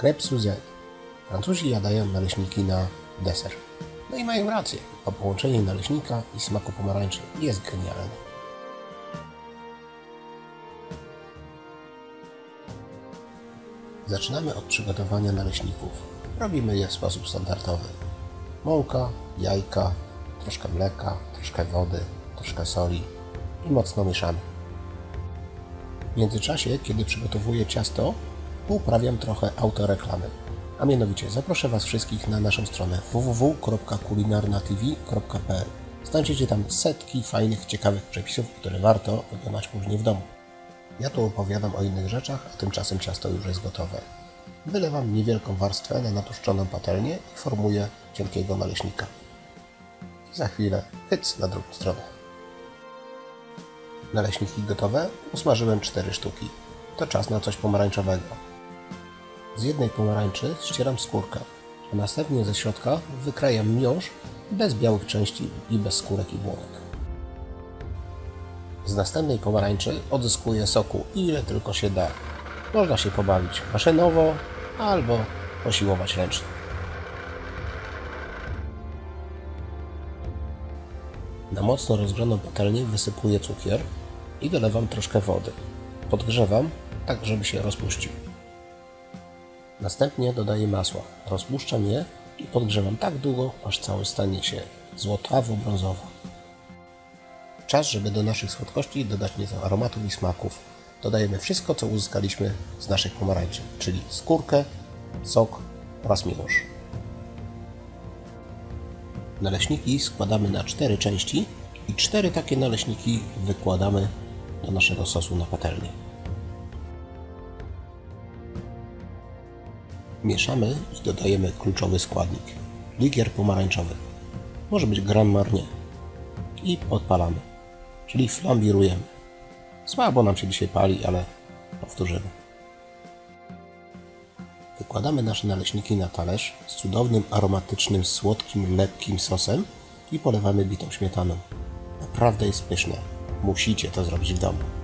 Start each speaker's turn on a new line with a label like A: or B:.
A: Crêpe Suzette. Francuzi jadają naleśniki na deser. No i mają rację, a połączenie naleśnika i smaku pomarańczy jest genialne. Zaczynamy od przygotowania naleśników. Robimy je w sposób standardowy. Mąka, jajka, troszkę mleka, troszkę wody, troszkę soli i mocno mieszamy. W międzyczasie, kiedy przygotowuję ciasto, uprawiam trochę autoreklamy. A mianowicie zaproszę Was wszystkich na naszą stronę www.kulinarnatv.pl Znajdziecie tam setki fajnych, ciekawych przepisów, które warto wykonać później w domu. Ja tu opowiadam o innych rzeczach, a tymczasem ciasto już jest gotowe. Wylewam niewielką warstwę na natłuszczoną patelnię i formuję cienkiego naleśnika. I za chwilę hyc na drugą stronę. Naleśniki gotowe, usmażyłem 4 sztuki. To czas na coś pomarańczowego. Z jednej pomarańczy ścieram skórkę, a następnie ze środka wykrajam miąższ bez białych części i bez skórek i błonek. Z następnej pomarańczy odzyskuję soku ile tylko się da. Można się pobawić maszynowo albo posiłować ręcznie. Na mocno rozgrzaną patelnię wysypuję cukier i dolewam troszkę wody. Podgrzewam tak, żeby się rozpuścił. Następnie dodaję masła. Rozpuszczam je i podgrzewam tak długo, aż cały stanie się złotawo-brązowo. Czas, żeby do naszych słodkości dodać nieco aromatów i smaków. Dodajemy wszystko, co uzyskaliśmy z naszych pomarańczy, czyli skórkę, sok oraz miąższ. Naleśniki składamy na cztery części i cztery takie naleśniki wykładamy do naszego sosu na patelnię. Mieszamy i dodajemy kluczowy składnik likier pomarańczowy. Może być Grand Marnier. I podpalamy, czyli flambirujemy. Słabo nam się dzisiaj pali, ale powtórzymy. Wykładamy nasze naleśniki na talerz z cudownym, aromatycznym, słodkim, lepkim sosem i polewamy bitą śmietaną. Naprawdę jest pyszne. Musicie to zrobić w domu.